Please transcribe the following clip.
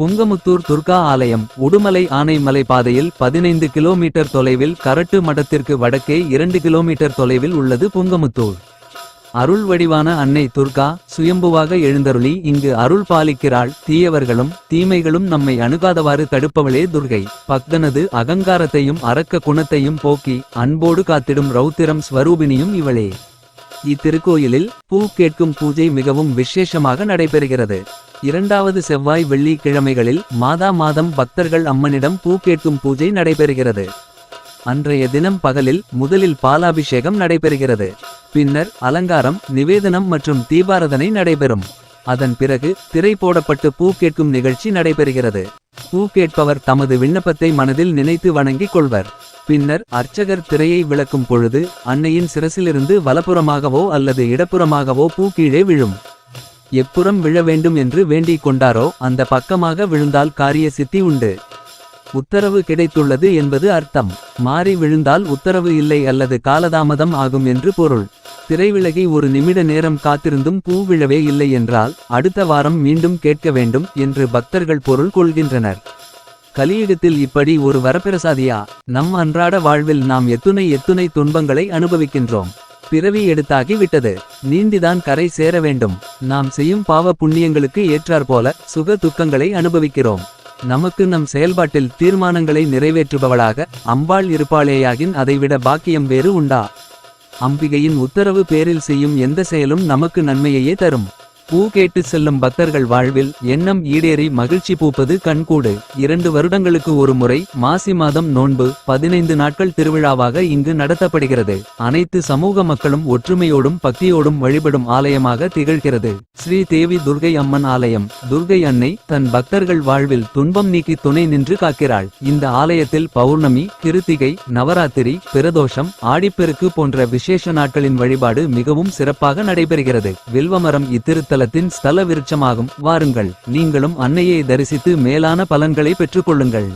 புங்கமுத்தூர் துர்கா ஆலயம் உடுமலை ஆனைமலை பாதையில் பதினைந்து கிலோமீட்டர் தொலைவில் கரட்டு மடத்திற்கு வடக்கே இரண்டு கிலோமீட்டர் தொலைவில் உள்ளது புங்கமுத்தூர். அருள் வடிவான அன்னை துர்கா சுயம்புவாக எழுந்தருளி இங்கு அருள் பாலிக்கிறாள். தீயவர்களும் தீமைகளும் நம்மை அணுகாதவாறு தடுப்பவளே துர்கை. பக்தனது அகங்காரத்தையும் அரக்க குணத்தையும் போக்கி அன்போடு காத்திடும் ரௌத்திரம் ஸ்வரூபினியும் இவளே. இத்திருக்கோயிலில் பூ கேட்கும் பூஜை மிகவும் விசேஷமாக நடைபெறுகிறது. இரண்டாவது செவ்வாய் வெள்ளி கிழமைகளில் மாதா மாதம் பக்தர்கள் அம்மனிடம் பூ கேட்கும் பூஜை நடைபெறுகிறது. அன்றைய தினம் பகலில் முதலில் பாலாபிஷேகம் நடைபெறுகிறது. பின்னர் அலங்காரம் நிவேதனம் மற்றும் தீபாரதனை நடைபெறும். அதன் பிறகு திரை போடப்பட்டு பூ கேட்கும் நிகழ்ச்சி நடைபெறுகிறது. பூ கேட்பவர் தமது விண்ணப்பத்தை மனதில் நினைத்து வணங்கிக் கொள்வர். பின்னர் அர்ச்சகர் திரையை விளக்கும் பொழுது அன்னையின் சிரசிலிருந்து வலப்புறமாகவோ அல்லது இடப்புறமாகவோ பூ கீழே விழும். எப்புறம் விழ வேண்டும் என்று வேண்டிக் கொண்டாரோ அந்த பக்கமாக விழுந்தால் காரிய சித்தி உண்டு. உத்தரவு கிடைத்துள்ளது என்பது அர்த்தம். மாறி விழுந்தால் உத்தரவு இல்லை அல்லது காலதாமதம் ஆகும் என்று பொருள். திரைவிலகி ஒரு நிமிட நேரம் காத்திருந்தும் பூ விழவே இல்லை என்றால் அடுத்த வாரம் மீண்டும் கேட்க வேண்டும் என்று பக்தர்கள் பொருள் கொள்கின்றனர். கலியுகத்தில் இப்படி ஒரு வரப்பிரசாதியா? நம் அன்றாட வாழ்வில் நாம் எத்துணை எத்துணை துன்பங்களை அனுபவிக்கின்றோம். பிறவி எடுத்தாகி விட்டது. நீந்திதான் கரை சேர வேண்டும். நாம் செய்யும் பாவ புண்ணியங்களுக்கு ஏற்றாற்போல சுக துக்கங்களை அனுபவிக்கிறோம். நமக்கு நம் செயல்பாட்டில் தீர்மானங்களை நிறைவேற்றுபவளாக அம்பாள் இருப்பாளேயாகின் அதைவிட பாக்கியம் வேறு உண்டா? அம்பிகையின் உத்தரவு பேரில் செய்யும் எந்த செயலும் நமக்கு நன்மையையே தரும். பூ கேட்டு செல்லும் பக்தர்கள் வாழ்வில் எண்ணம் ஈடேறி மகிழ்ச்சி பூப்பது கண்கூடு. இரண்டு வருடங்களுக்கு ஒரு முறை மாசி மாதம் நோன்பு பதினைந்து நாட்கள் திருவிழாவாக இங்கு நடத்தப்படுகிறது. அனைத்து சமூக மக்களும் ஒற்றுமையோடும் பக்தியோடும் வழிபடும் ஆலயமாக திகழ்கிறது. ஸ்ரீ தேவி துர்கை அம்மன் ஆலயம். துர்கை அன்னை தன் பக்தர்கள் வாழ்வில் துன்பம் நீக்கி துணை நின்று காக்கிறாள். இந்த ஆலயத்தில் பௌர்ணமி கிருத்திகை நவராத்திரி பிரதோஷம் ஆடிப்பெருக்கு போன்ற விசேஷ நாட்களின் வழிபாடு மிகவும் சிறப்பாக நடைபெறுகிறது. வில்வமரம் தலத்தின் ஸ்தல விருட்சமாகும். வாருங்கள் நீங்களும் அன்னையை தரிசித்து மேலான பலன்களை பெற்றுக்கொள்ளுங்கள்.